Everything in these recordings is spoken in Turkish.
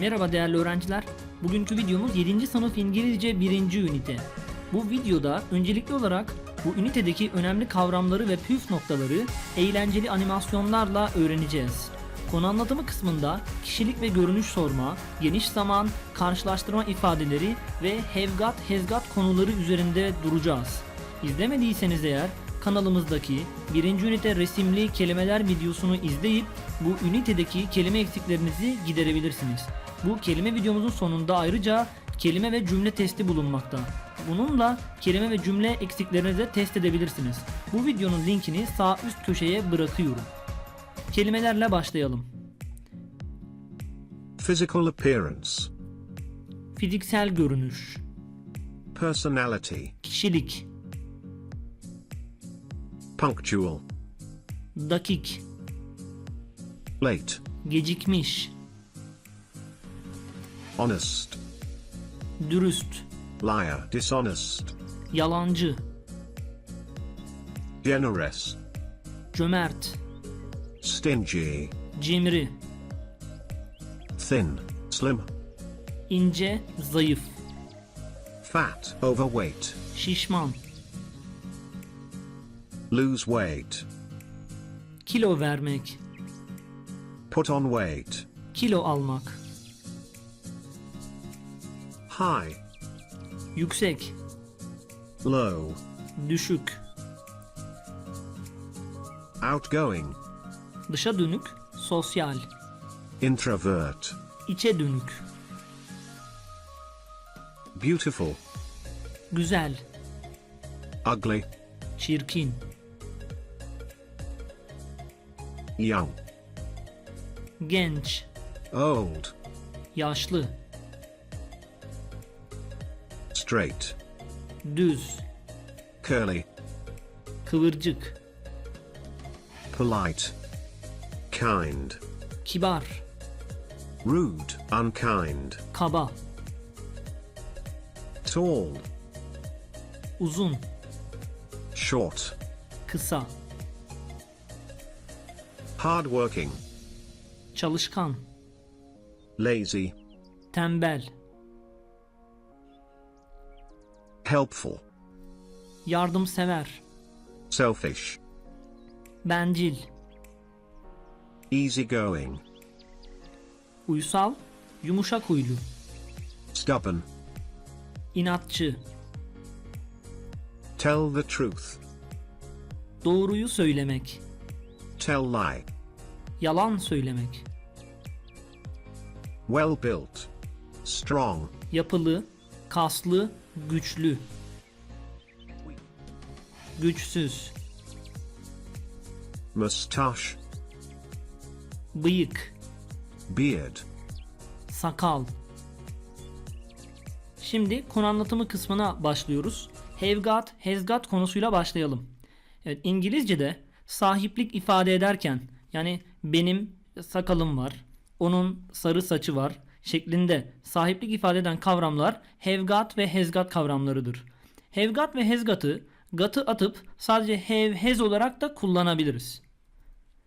Merhaba değerli öğrenciler. Bugünkü videomuz 7. sınıf İngilizce 1. ünite. Bu videoda öncelikli olarak bu ünitedeki önemli kavramları ve püf noktaları eğlenceli animasyonlarla öğreneceğiz. Konu anlatımı kısmında kişilik ve görünüş sorma, geniş zaman, karşılaştırma ifadeleri ve hevgat hezgat konuları üzerinde duracağız. İzlemediyseniz eğer kanalımızdaki birinci ünite resimli kelimeler videosunu izleyip bu ünitedeki kelime eksiklerinizi giderebilirsiniz. Bu kelime videomuzun sonunda ayrıca kelime ve cümle testi bulunmakta. Bununla kelime ve cümle eksiklerinizi de test edebilirsiniz. Bu videonun linkini sağ üst köşeye bırakıyorum. Kelimelerle başlayalım. Physical appearance, Fiziksel görünüş, personality, kişilik, punctual, dakik, late, gecikmiş, honest, dürüst, liar, dishonest, yalancı, generous, cömert, stingy, cimri, thin, slim, ince, zayıf, fat, overweight, şişman, lose weight, kilo vermek, put on weight, kilo almak, high, yüksek, low, düşük, outgoing, dışa dönük, sosyal, introvert, içe dönük, beautiful, güzel, ugly, çirkin, young, genç, old, yaşlı, straight, düz, curly, kıvırcık, polite, kind, kibar, rude, unkind, kaba, tall, uzun, short, kısa, hardworking, çalışkan, lazy, tembel, helpful, yardımsever, selfish, bencil, easygoing, uysal, yumuşak huylu, stubborn, inatçı, tell the truth, doğruyu söylemek, tell lie, yalan söylemek, well built, strong, yapılı, kaslı, güçlü, güçsüz, mustache, bıyık, beard, sakal. Şimdi konu anlatımı kısmına başlıyoruz. Have got, has got konusuyla başlayalım. Evet, İngilizce'de sahiplik ifade ederken yani benim sakalım var, onun sarı saçı var şeklinde sahiplik ifade eden kavramlar have got ve has got kavramlarıdır. Have got ve has got'ı got'ı atıp sadece have has olarak da kullanabiliriz.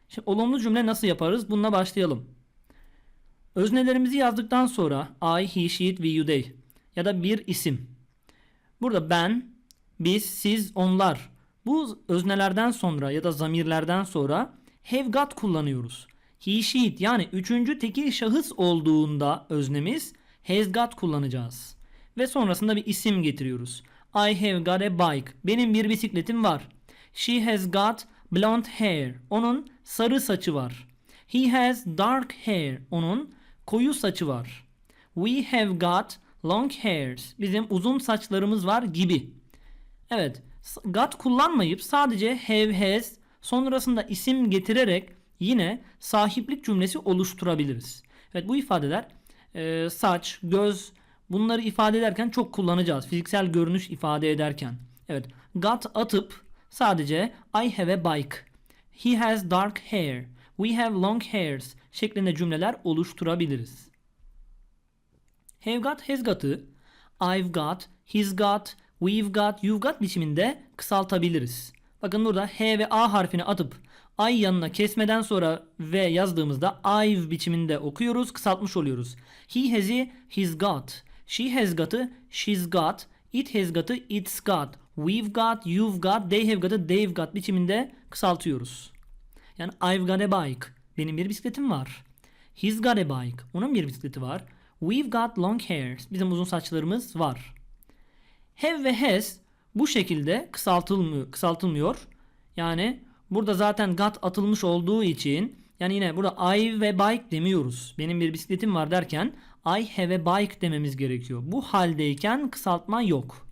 Şimdi olumlu cümle nasıl yaparız? Bununla başlayalım. Öznelerimizi yazdıktan sonra I, he, she, it, we, you, they ya da bir isim. Burada ben, biz, siz, onlar. Bu öznelerden sonra ya da zamirlerden sonra have got kullanıyoruz. He, she, it yani üçüncü tekil şahıs olduğunda öznemiz has got kullanacağız. Ve sonrasında bir isim getiriyoruz. I have got a bike. Benim bir bisikletim var. She has got blonde hair. Onun sarı saçı var. He has dark hair. Onun koyu saçı var. We have got long hairs. Bizim uzun saçlarımız var gibi. Evet, got kullanmayıp sadece have has sonrasında isim getirerek yine sahiplik cümlesi oluşturabiliriz. Evet bu ifadeler e, saç, göz bunları ifade ederken çok kullanacağız. Fiziksel görünüş ifade ederken. Evet, got atıp sadece I have a bike. He has dark hair. We have long hairs şeklinde cümleler oluşturabiliriz. Have got, has got'ı I've got, he's got, we've got, you've got biçiminde kısaltabiliriz. Bakın burada H ve A harfini atıp I yanına kesmeden sonra V yazdığımızda I've biçiminde okuyoruz, kısaltmış oluyoruz. He has'i, he's got. She has got'ı, she's got. It has got'ı, it's got. We've got, you've got, they have got'ı, they've got biçiminde kısaltıyoruz. Yani I've got a bike. Benim bir bisikletim var. He's got a bike. Onun bir bisikleti var. We've got long hairs. Bizim uzun saçlarımız var. Have ve has bu şekilde kısaltılmıyor, kısaltılmıyor. Yani burada zaten got atılmış olduğu için yani yine burada I ve bike demiyoruz. Benim bir bisikletim var derken I have a bike dememiz gerekiyor. Bu haldeyken kısaltma yok.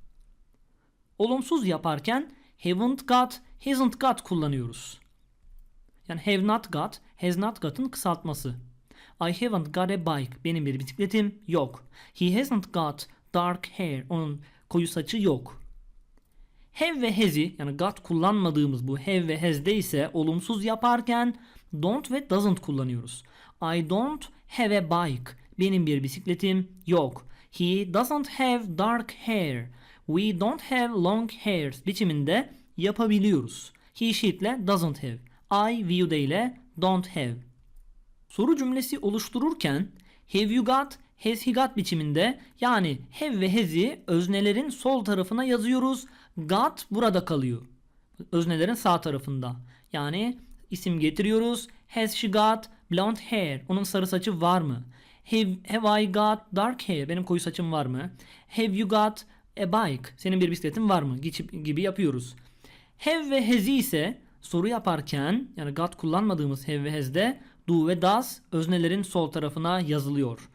Olumsuz yaparken haven't got, hasn't got kullanıyoruz. Yani have not got, has not got'ın kısaltması. I haven't got a bike. Benim bir bisikletim yok. He hasn't got dark hair. Onun koyu saçı yok. Have ve has'i yani got kullanmadığımız bu have ve has'de ise olumsuz yaparken don't ve doesn't kullanıyoruz. I don't have a bike. Benim bir bisikletim yok. He doesn't have dark hair. We don't have long hairs biçiminde yapabiliyoruz. He she ile doesn't have. I view'de ile don't have. Soru cümlesi oluştururken have you got, has he got biçiminde yani have ve has'i öznelerin sol tarafına yazıyoruz. Got burada kalıyor. Öznelerin sağ tarafında. Yani isim getiriyoruz. Has she got blonde hair? Onun sarı saçı var mı? Have, have I got dark hair? Benim koyu saçım var mı? Have you got a bike? Senin bir bisikletin var mı? Gibi yapıyoruz. Have ve has'i ise soru yaparken yani got kullanmadığımız have ve has'de do ve does öznelerin sol tarafına yazılıyor.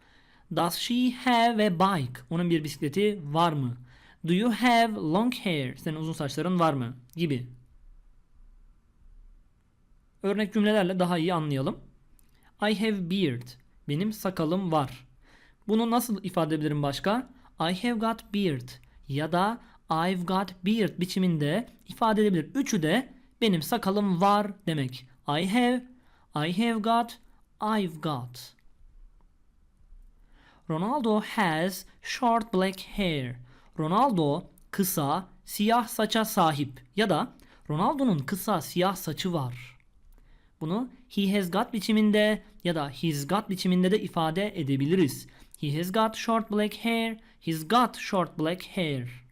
Does she have a bike? Onun bir bisikleti var mı? Do you have long hair? Senin uzun saçların var mı? Gibi. Örnek cümlelerle daha iyi anlayalım. I have beard. Benim sakalım var. Bunu nasıl ifade edebilirim başka? I have got beard ya da I've got beard biçiminde ifade edebilir. Üçü de benim sakalım var demek. I have, I have got, I've got. Ronaldo has short black hair. Ronaldo kısa siyah saça sahip ya da Ronaldo'nun kısa siyah saçı var. Bunu he has got biçiminde ya da he's got biçiminde de ifade edebiliriz. He has got short black hair. He's got short black hair.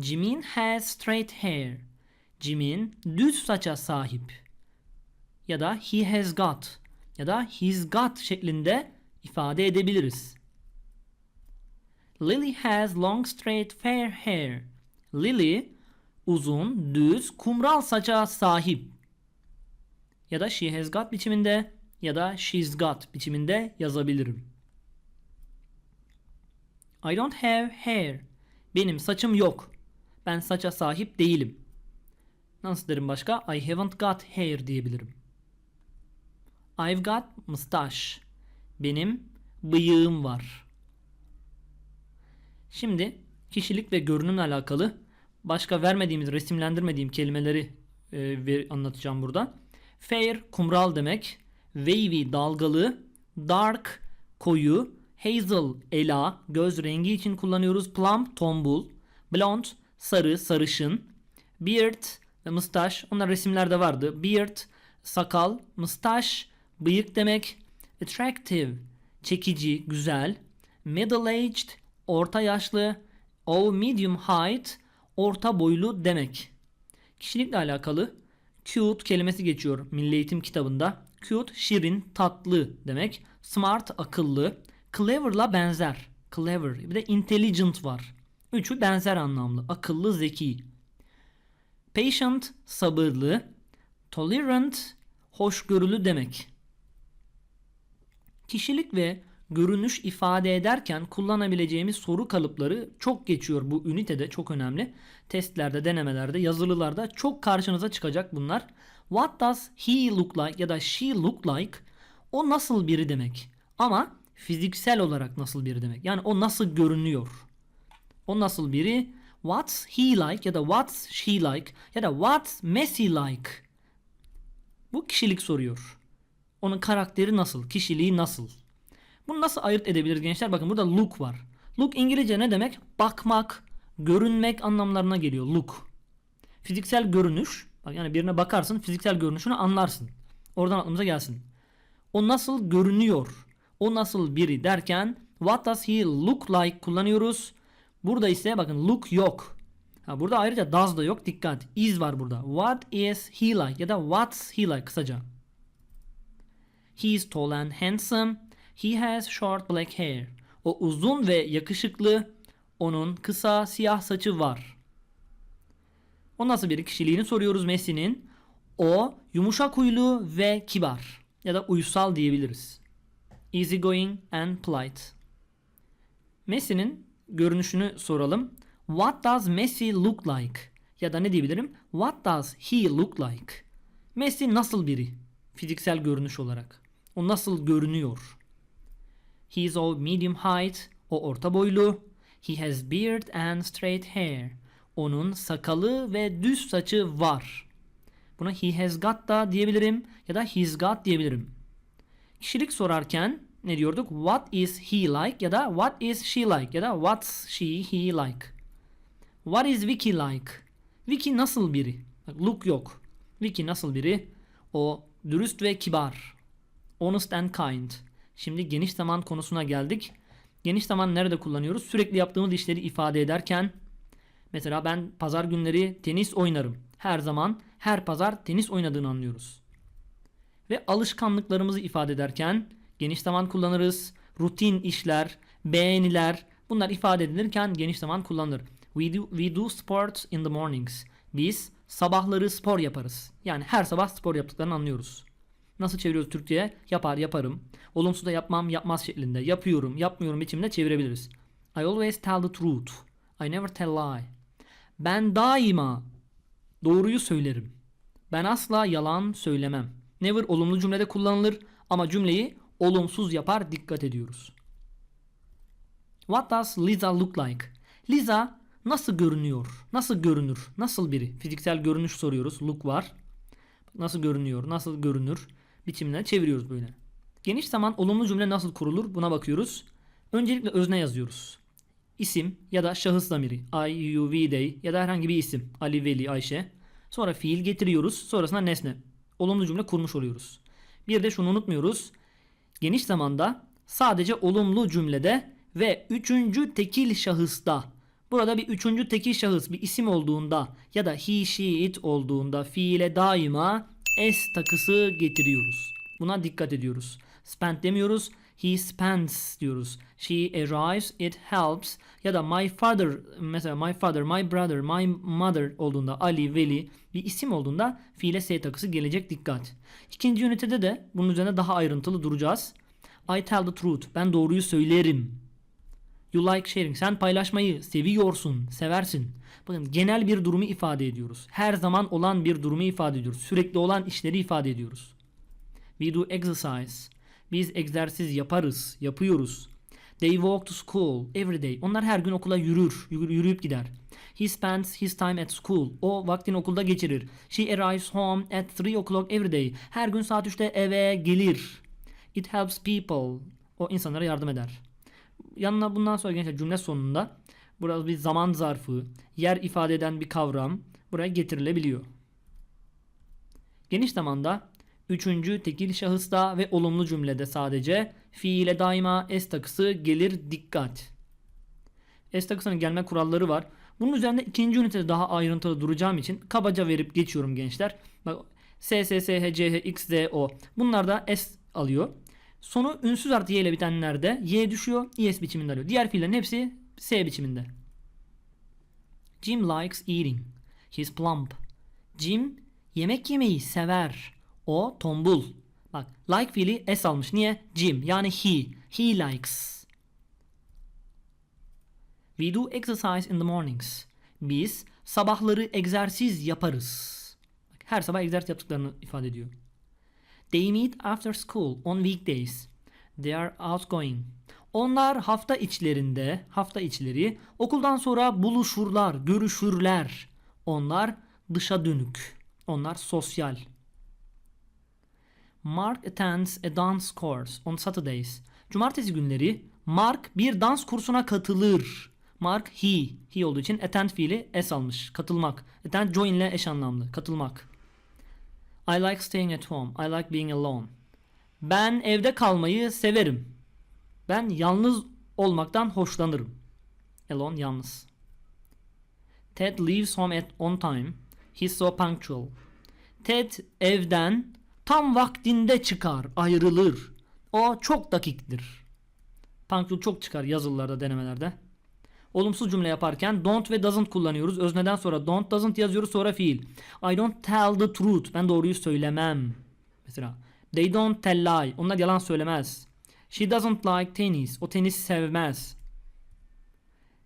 Jimin has straight hair. Jimin düz saça sahip. Ya da he has got ya da he's got şeklinde ifade edebiliriz. Lily has long straight fair hair. Lily uzun, düz, kumral saça sahip. Ya da she has got biçiminde ya da she's got biçiminde yazabilirim. I don't have hair. Benim saçım yok. Ben saça sahip değilim. Nasıl derim başka? I haven't got hair diyebilirim. I've got mustache. Benim bıyığım var. Şimdi kişilik ve görünümle alakalı başka vermediğimiz, resimlendirmediğim kelimeleri e, anlatacağım burada. Fair, kumral demek. Wavy, dalgalı. Dark, koyu. Hazel, ela, göz rengi için kullanıyoruz. Plum, tombul. Blonde, sarı, sarışın. Beard ve mustache. Onlar resimlerde vardı. Beard, sakal. Mustache, bıyık demek. Attractive, çekici, güzel. Middle-aged, orta yaşlı. O medium height, orta boylu demek. Kişilikle alakalı cute kelimesi geçiyor Milli Eğitim kitabında. Cute, şirin, tatlı demek. Smart, akıllı. Clever'la benzer. Clever. Bir de intelligent var. Üçü benzer anlamlı. Akıllı, zeki. Patient, sabırlı. Tolerant, hoşgörülü demek. Kişilik ve görünüş ifade ederken kullanabileceğimiz soru kalıpları çok geçiyor bu ünitede çok önemli. Testlerde, denemelerde, yazılılarda çok karşınıza çıkacak bunlar. What does he look like ya da she look like? O nasıl biri demek. Ama fiziksel olarak nasıl biri demek. Yani o nasıl görünüyor. O nasıl biri? What's he like ya da what's she like ya da what's Messi like? Bu kişilik soruyor. Onun karakteri nasıl? Kişiliği nasıl? Bunu nasıl ayırt edebiliriz gençler? Bakın burada look var. Look İngilizce ne demek? Bakmak, görünmek anlamlarına geliyor look. Fiziksel görünüş Bak yani birine bakarsın fiziksel görünüşünü anlarsın. Oradan aklımıza gelsin. O nasıl görünüyor? O nasıl biri derken what does he look like kullanıyoruz. Burada ise bakın look yok. Ha, burada ayrıca does da yok. Dikkat. Is var burada. What is he like ya da what's he like kısaca. He is tall and handsome. He has short black hair. O uzun ve yakışıklı. Onun kısa siyah saçı var. O nasıl biri kişiliğini soruyoruz Messi'nin. O yumuşak huylu ve kibar ya da uysal diyebiliriz. Easygoing and polite. Messi'nin görünüşünü soralım. What does Messi look like? Ya da ne diyebilirim? What does he look like? Messi nasıl biri? Fiziksel görünüş olarak. O nasıl görünüyor? He is of medium height. O orta boylu. He has beard and straight hair. Onun sakalı ve düz saçı var. Buna he has got da diyebilirim ya da he's got diyebilirim. Kişilik sorarken ne diyorduk? What is he like ya da what is she like ya da what's she he like. What is Vicky like? Vicky nasıl biri? Look yok. Vicky nasıl biri? O dürüst ve kibar. Honest and kind. Şimdi geniş zaman konusuna geldik. Geniş zaman nerede kullanıyoruz? Sürekli yaptığımız işleri ifade ederken mesela ben pazar günleri tenis oynarım. Her zaman her pazar tenis oynadığını anlıyoruz. Ve alışkanlıklarımızı ifade ederken geniş zaman kullanırız. Rutin işler, beğeniler bunlar ifade edilirken geniş zaman kullanılır. We do, we do sports in the mornings. Biz sabahları spor yaparız. Yani her sabah spor yaptıklarını anlıyoruz. Nasıl çeviriyoruz Türkçe'ye? Yapar yaparım. Olumsuz da yapmam yapmaz şeklinde. Yapıyorum yapmıyorum biçimde çevirebiliriz. I always tell the truth. I never tell lie. Ben daima doğruyu söylerim. Ben asla yalan söylemem. Never olumlu cümlede kullanılır ama cümleyi olumsuz yapar dikkat ediyoruz. What does Lisa look like? Lisa nasıl görünüyor? Nasıl görünür? Nasıl biri? Fiziksel görünüş soruyoruz. Look var. Nasıl görünüyor? Nasıl görünür? Biçimine çeviriyoruz böyle. Geniş zaman olumlu cümle nasıl kurulur? Buna bakıyoruz. Öncelikle özne yazıyoruz. İsim ya da şahıs zamiri. I, you, we, they ya da herhangi bir isim. Ali, Veli, Ayşe. Sonra fiil getiriyoruz. Sonrasında nesne. Olumlu cümle kurmuş oluyoruz. Bir de şunu unutmuyoruz. Geniş zamanda sadece olumlu cümlede ve üçüncü tekil şahısta burada bir üçüncü tekil şahıs bir isim olduğunda ya da he, she, it olduğunda fiile daima s takısı getiriyoruz. Buna dikkat ediyoruz. Spent demiyoruz. He spends diyoruz. She arrives, it helps ya da my father mesela my father, my brother, my mother olduğunda Ali, Veli bir isim olduğunda fiile s takısı gelecek dikkat. İkinci ünitede de bunun üzerine daha ayrıntılı duracağız. I tell the truth. Ben doğruyu söylerim. You like sharing. Sen paylaşmayı seviyorsun, seversin. Bakın genel bir durumu ifade ediyoruz. Her zaman olan bir durumu ifade ediyoruz. Sürekli olan işleri ifade ediyoruz. We do exercise. Biz egzersiz yaparız, yapıyoruz. They walk to school every day. Onlar her gün okula yürür, yürü- yürüyüp gider. He spends his time at school. O vaktini okulda geçirir. She arrives home at 3 o'clock every day. Her gün saat 3'te eve gelir. It helps people. O insanlara yardım eder. Yanına bundan sonra gençler cümle sonunda burada bir zaman zarfı, yer ifade eden bir kavram buraya getirilebiliyor. Geniş zamanda üçüncü tekil şahısta ve olumlu cümlede sadece fiile daima s takısı gelir dikkat. S takısının gelme kuralları var. Bunun üzerinde ikinci ünitede daha ayrıntılı duracağım için kabaca verip geçiyorum gençler. Bak S, S, S, H, C, H, X, Z, O. Bunlar da S alıyor. Sonu ünsüz artı Y ile bitenlerde Y düşüyor. ES biçiminde alıyor. Diğer fiillerin hepsi S biçiminde. Jim likes eating. He's plump. Jim yemek yemeyi sever. O tombul. Bak like fiili S almış. Niye? Jim yani he. He likes. We do exercise in the mornings. Biz sabahları egzersiz yaparız. Bak, her sabah egzersiz yaptıklarını ifade ediyor. They meet after school on weekdays. They are outgoing. Onlar hafta içlerinde, hafta içleri okuldan sonra buluşurlar, görüşürler. Onlar dışa dönük. Onlar sosyal. Mark attends a dance course on Saturdays. Cumartesi günleri Mark bir dans kursuna katılır. Mark he, he olduğu için attend fiili s almış. Katılmak. Attend join ile eş anlamlı. Katılmak. I like staying at home. I like being alone. Ben evde kalmayı severim. Ben yalnız olmaktan hoşlanırım. Alone yalnız. Ted leaves home at on time. He's so punctual. Ted evden tam vaktinde çıkar, ayrılır. O çok dakiktir. Punctual çok çıkar yazılılarda, denemelerde. Olumsuz cümle yaparken don't ve doesn't kullanıyoruz. Özneden sonra don't doesn't yazıyoruz sonra fiil. I don't tell the truth. Ben doğruyu söylemem. Mesela they don't tell lie. Onlar yalan söylemez. She doesn't like tennis. O tenis sevmez.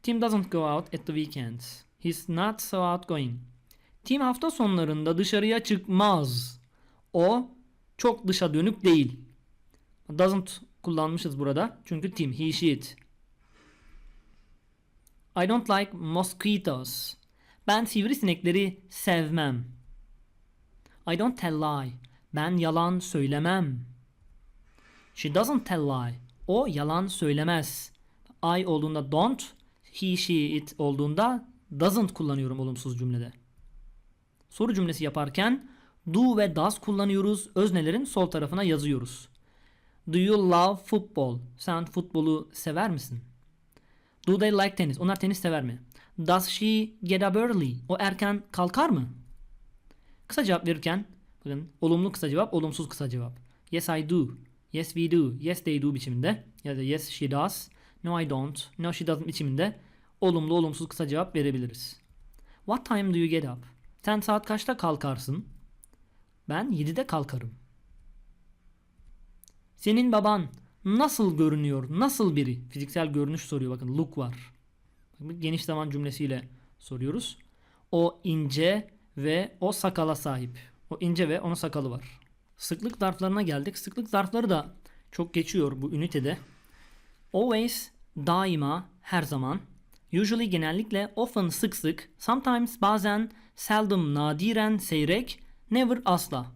Tim doesn't go out at the weekends. He's not so outgoing. Tim hafta sonlarında dışarıya çıkmaz. O çok dışa dönük değil. Doesn't kullanmışız burada. Çünkü Tim, he, she, it. I don't like mosquitoes. Ben sivrisinekleri sevmem. I don't tell lie. Ben yalan söylemem. She doesn't tell lie. O yalan söylemez. I olduğunda don't, he, she, it olduğunda doesn't kullanıyorum olumsuz cümlede. Soru cümlesi yaparken do ve does kullanıyoruz. Öznelerin sol tarafına yazıyoruz. Do you love football? Sen futbolu sever misin? Do they like tennis? Onlar tenis sever mi? Does she get up early? O erken kalkar mı? Kısa cevap verirken bakın olumlu kısa cevap, olumsuz kısa cevap. Yes I do. Yes we do. Yes they do biçiminde ya da yes she does. No I don't. No she doesn't biçiminde olumlu olumsuz kısa cevap verebiliriz. What time do you get up? Sen saat kaçta kalkarsın? Ben 7'de kalkarım. Senin baban nasıl görünüyor? Nasıl biri? Fiziksel görünüş soruyor. Bakın look var. Geniş zaman cümlesiyle soruyoruz. O ince ve o sakala sahip. O ince ve onun sakalı var. Sıklık zarflarına geldik. Sıklık zarfları da çok geçiyor bu ünitede. Always, daima, her zaman. Usually genellikle, often sık sık, sometimes bazen, seldom nadiren, seyrek, never asla.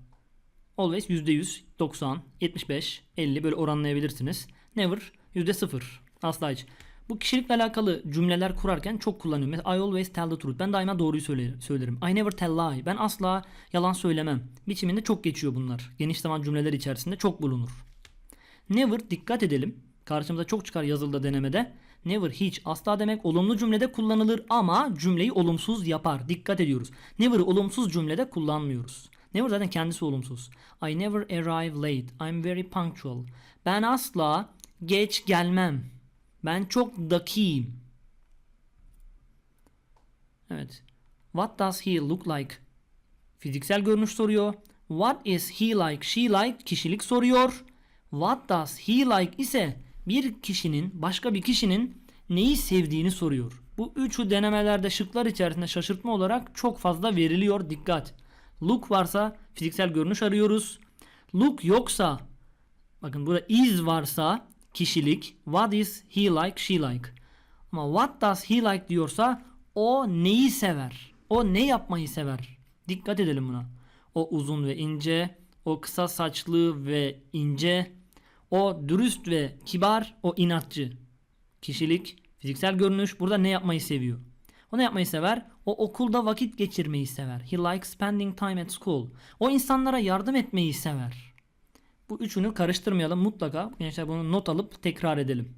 Always %100, 90, 75, 50 böyle oranlayabilirsiniz. Never %0, asla hiç. Bu kişilikle alakalı cümleler kurarken çok kullanıyorum. Mesela I always tell the truth. Ben daima doğruyu söyle- söylerim. I never tell lie. Ben asla yalan söylemem. Biçiminde çok geçiyor bunlar. Geniş zaman cümleler içerisinde çok bulunur. Never dikkat edelim. Karşımıza çok çıkar yazılıda denemede. Never hiç asla demek olumlu cümlede kullanılır ama cümleyi olumsuz yapar. Dikkat ediyoruz. Never'ı olumsuz cümlede kullanmıyoruz. Never zaten kendisi olumsuz. I never arrive late. I'm very punctual. Ben asla geç gelmem. Ben çok dakiyim. Evet. What does he look like? Fiziksel görünüş soruyor. What is he like? She like kişilik soruyor. What does he like ise bir kişinin başka bir kişinin neyi sevdiğini soruyor. Bu üçü denemelerde şıklar içerisinde şaşırtma olarak çok fazla veriliyor. Dikkat. Look varsa fiziksel görünüş arıyoruz. Look yoksa bakın burada is varsa kişilik what is he like she like. Ama what does he like diyorsa o neyi sever? O ne yapmayı sever? Dikkat edelim buna. O uzun ve ince, o kısa saçlı ve ince, o dürüst ve kibar, o inatçı. Kişilik, fiziksel görünüş burada ne yapmayı seviyor? O ne yapmayı sever? O okulda vakit geçirmeyi sever. He likes spending time at school. O insanlara yardım etmeyi sever. Bu üçünü karıştırmayalım mutlaka. Gençler bunu not alıp tekrar edelim.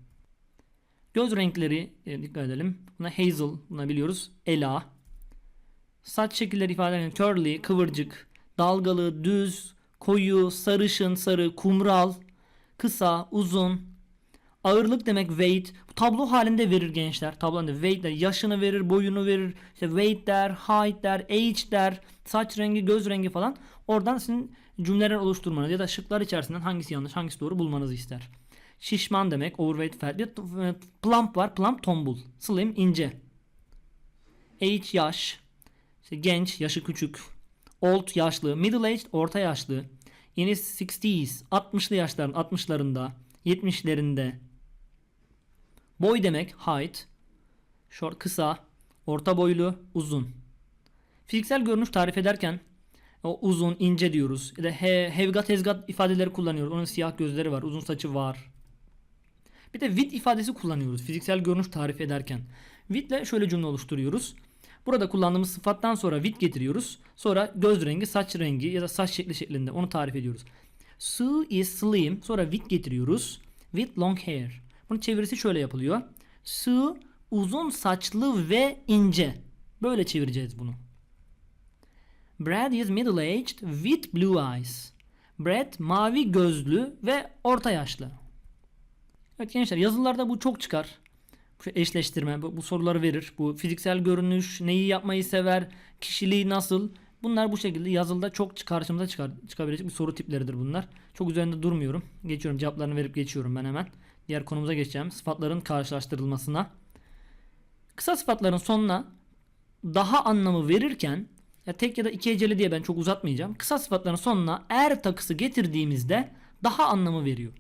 Göz renkleri e, dikkat edelim. Buna hazel, buna biliyoruz. Ela. Saç şekilleri ifade eden curly, kıvırcık, dalgalı, düz, koyu, sarışın, sarı, kumral, kısa, uzun. Ağırlık demek weight. Bu tablo halinde verir gençler. Tablo halinde weight der. Yaşını verir, boyunu verir. İşte weight der, height der, age der. Saç rengi, göz rengi falan. Oradan sizin cümleler oluşturmanız ya da şıklar içerisinden hangisi yanlış, hangisi doğru bulmanızı ister. Şişman demek, overweight, fat. Bir de Plump var, plump tombul. Slim, ince. Age yaş. İşte genç, yaşı küçük. Old yaşlı, middle aged orta yaşlı. In his 60s 60'lı yaşların 60'larında, 70'lerinde. Boy demek height. Short kısa, orta boylu, uzun. Fiziksel görünüş tarif ederken o uzun, ince diyoruz. Ya da he, hevgat, hezgat ifadeleri kullanıyoruz. Onun siyah gözleri var, uzun saçı var. Bir de with ifadesi kullanıyoruz fiziksel görünüş tarif ederken. İle şöyle cümle oluşturuyoruz. Burada kullandığımız sıfattan sonra with getiriyoruz. Sonra göz rengi, saç rengi ya da saç şekli şeklinde onu tarif ediyoruz. Sue is slim. Sonra with getiriyoruz. With long hair. Bunun çevirisi şöyle yapılıyor. Sue uzun saçlı ve ince. Böyle çevireceğiz bunu. Brad is middle-aged with blue eyes. Brad mavi gözlü ve orta yaşlı. Evet gençler yazılarda bu çok çıkar. Bu eşleştirme bu, bu soruları verir. Bu fiziksel görünüş, neyi yapmayı sever, kişiliği nasıl. Bunlar bu şekilde yazılıda çok karşımıza çıkar, çıkabilecek bir soru tipleridir bunlar. Çok üzerinde durmuyorum. Geçiyorum cevaplarını verip geçiyorum ben hemen. Diğer konumuza geçeceğim. Sıfatların karşılaştırılmasına. Kısa sıfatların sonuna daha anlamı verirken ya tek ya da iki heceli diye ben çok uzatmayacağım. Kısa sıfatların sonuna er takısı getirdiğimizde daha anlamı veriyor.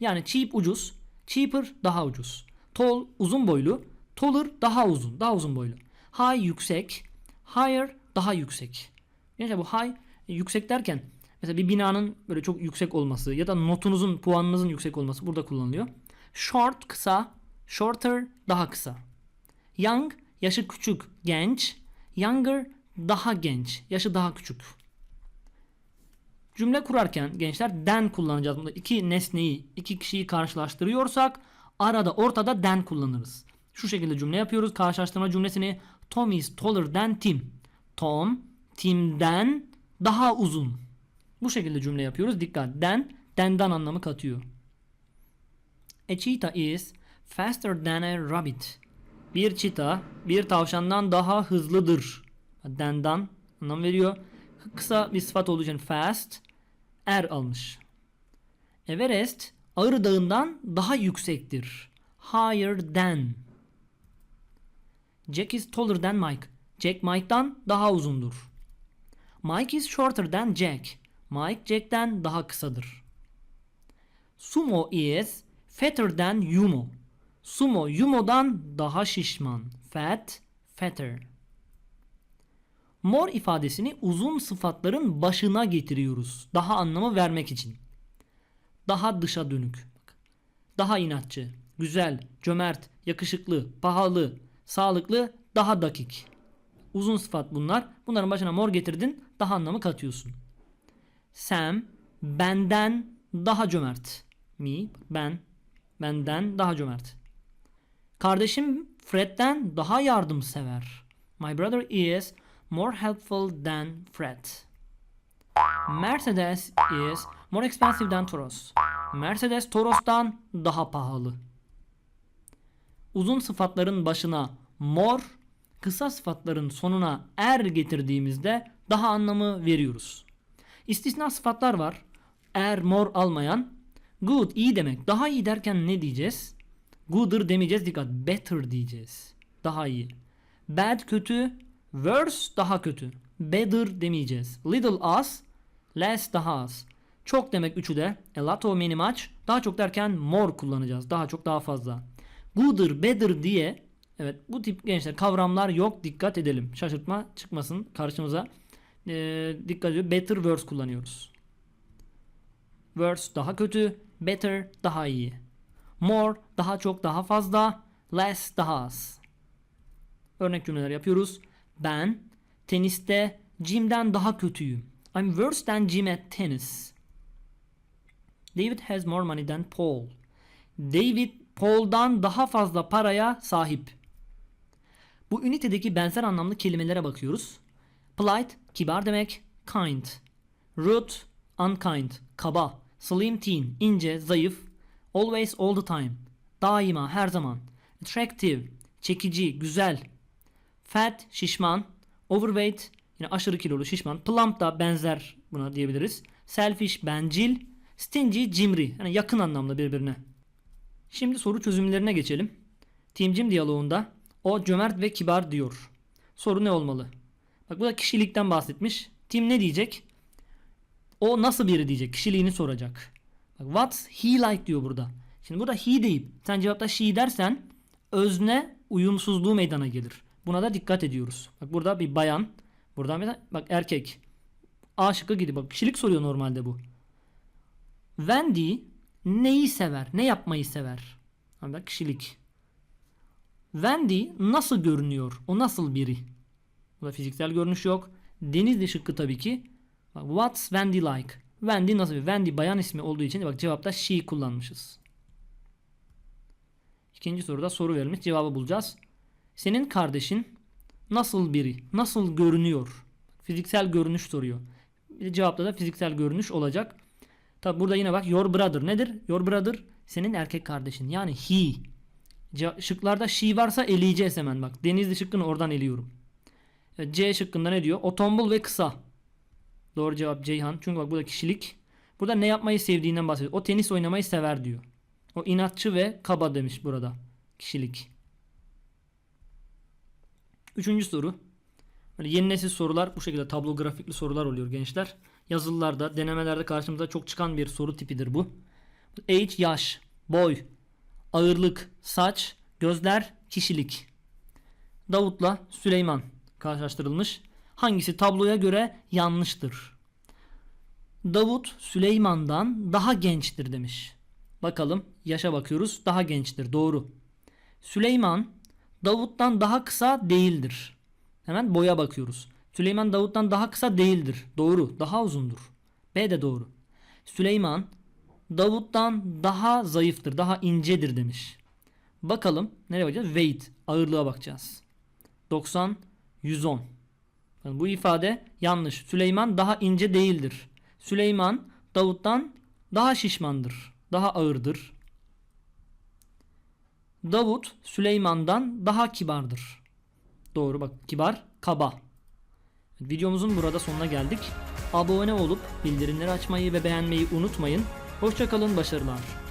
Yani cheap ucuz, cheaper daha ucuz. Tall uzun boylu, taller daha uzun, daha uzun boylu. High yüksek, higher daha yüksek. Yani bu high yüksek derken mesela bir binanın böyle çok yüksek olması ya da notunuzun, puanınızın yüksek olması burada kullanılıyor. Short kısa, shorter daha kısa. Young yaşı küçük, genç. Younger daha genç, yaşı daha küçük. Cümle kurarken gençler den kullanacağız. Burada iki nesneyi, iki kişiyi karşılaştırıyorsak arada ortada den kullanırız. Şu şekilde cümle yapıyoruz. Karşılaştırma cümlesini Tom is taller than Tim. Tom Tim'den daha uzun. Bu şekilde cümle yapıyoruz. Dikkat. Den, denden anlamı katıyor. A cheetah is faster than a rabbit. Bir çita bir tavşandan daha hızlıdır. Dendan anlam veriyor. Kısa bir sıfat olduğu için fast er almış. Everest Ağrı Dağı'ndan daha yüksektir. Higher than. Jack is taller than Mike. Jack Mike'dan daha uzundur. Mike is shorter than Jack. Mike Jack'ten daha kısadır. Sumo is fatter than Yumo. Sumo Yumo'dan daha şişman. Fat, fatter. More ifadesini uzun sıfatların başına getiriyoruz. Daha anlamı vermek için. Daha dışa dönük. Daha inatçı, güzel, cömert, yakışıklı, pahalı, sağlıklı, daha dakik. Uzun sıfat bunlar. Bunların başına more getirdin, daha anlamı katıyorsun. Sam benden daha cömert. Me ben benden daha cömert. Kardeşim Fred'den daha yardımsever. My brother is more helpful than Fred. Mercedes is more expensive than Toros. Mercedes Toros'tan daha pahalı. Uzun sıfatların başına more, kısa sıfatların sonuna er getirdiğimizde daha anlamı veriyoruz. İstisna sıfatlar var. Er, more almayan. Good, iyi demek. Daha iyi derken ne diyeceğiz? Gooder demeyeceğiz dikkat. Better diyeceğiz. Daha iyi. Bad kötü. Worse daha kötü. Better demeyeceğiz. Little az. Less daha az. Çok demek üçü de. A lot or many much. Daha çok derken more kullanacağız. Daha çok daha fazla. Gooder, better diye evet bu tip gençler kavramlar yok. Dikkat edelim. Şaşırtma çıkmasın karşımıza. Ee, dikkat ediyor. Better worse kullanıyoruz. Worse daha kötü. Better daha iyi. More daha çok daha fazla. Less daha az. Örnek cümleler yapıyoruz. Ben teniste Jim'den daha kötüyüm. I'm worse than Jim at tennis. David has more money than Paul. David Paul'dan daha fazla paraya sahip. Bu ünitedeki benzer anlamlı kelimelere bakıyoruz. Polite, kibar demek. Kind. Rude, unkind, kaba. Slim teen, ince, zayıf. Always, all the time. Daima, her zaman. Attractive, çekici, güzel. Fat, şişman. Overweight, yine aşırı kilolu, şişman. Plump da benzer buna diyebiliriz. Selfish, bencil. Stingy, cimri. Yani yakın anlamda birbirine. Şimdi soru çözümlerine geçelim. Tim Jim diyaloğunda o cömert ve kibar diyor. Soru ne olmalı? Bak bu da kişilikten bahsetmiş. Tim ne diyecek? O nasıl biri diyecek. Kişiliğini soracak. Bak, what's he like diyor burada. Şimdi burada he deyip sen cevapta she dersen özne uyumsuzluğu meydana gelir. Buna da dikkat ediyoruz. Bak burada bir bayan. Burada bir bak erkek. A şıkkı gibi. Bak kişilik soruyor normalde bu. Wendy neyi sever? Ne yapmayı sever? Bak kişilik. Wendy nasıl görünüyor? O nasıl biri? Burada fiziksel görünüş yok. Denizli şıkkı tabii ki. Bak, What's Wendy like? Wendy nasıl bir? Wendy bayan ismi olduğu için bak cevapta she kullanmışız. İkinci soruda soru verilmiş. Cevabı bulacağız. Senin kardeşin nasıl biri? Nasıl görünüyor? Fiziksel görünüş soruyor. Cevapta da fiziksel görünüş olacak. Tabi burada yine bak your brother nedir? Your brother senin erkek kardeşin. Yani he. Şıklarda she varsa eleyeceğiz hemen bak. Denizli şıkkını oradan eliyorum. Evet, C şıkkında ne diyor? O tombul ve kısa. Doğru cevap Ceyhan. Çünkü bak burada kişilik. Burada ne yapmayı sevdiğinden bahsediyor. O tenis oynamayı sever diyor. O inatçı ve kaba demiş burada. Kişilik. Üçüncü soru. Böyle yeni nesil sorular bu şekilde tablo grafikli sorular oluyor gençler. Yazılılarda, denemelerde karşımıza çok çıkan bir soru tipidir bu. Age yaş, boy, ağırlık, saç, gözler, kişilik. Davut'la Süleyman karşılaştırılmış. Hangisi tabloya göre yanlıştır? Davut Süleyman'dan daha gençtir demiş. Bakalım yaşa bakıyoruz. Daha gençtir. Doğru. Süleyman Davut'tan daha kısa değildir. Hemen boya bakıyoruz. Süleyman Davut'tan daha kısa değildir. Doğru. Daha uzundur. B de doğru. Süleyman Davut'tan daha zayıftır. Daha incedir demiş. Bakalım nereye bakacağız? Weight. Ağırlığa bakacağız. 90 110. Yani bu ifade yanlış. Süleyman daha ince değildir. Süleyman Davut'tan daha şişmandır. Daha ağırdır. Davut Süleyman'dan daha kibardır. Doğru bak kibar kaba. Videomuzun burada sonuna geldik. Abone olup bildirimleri açmayı ve beğenmeyi unutmayın. Hoşçakalın başarılar.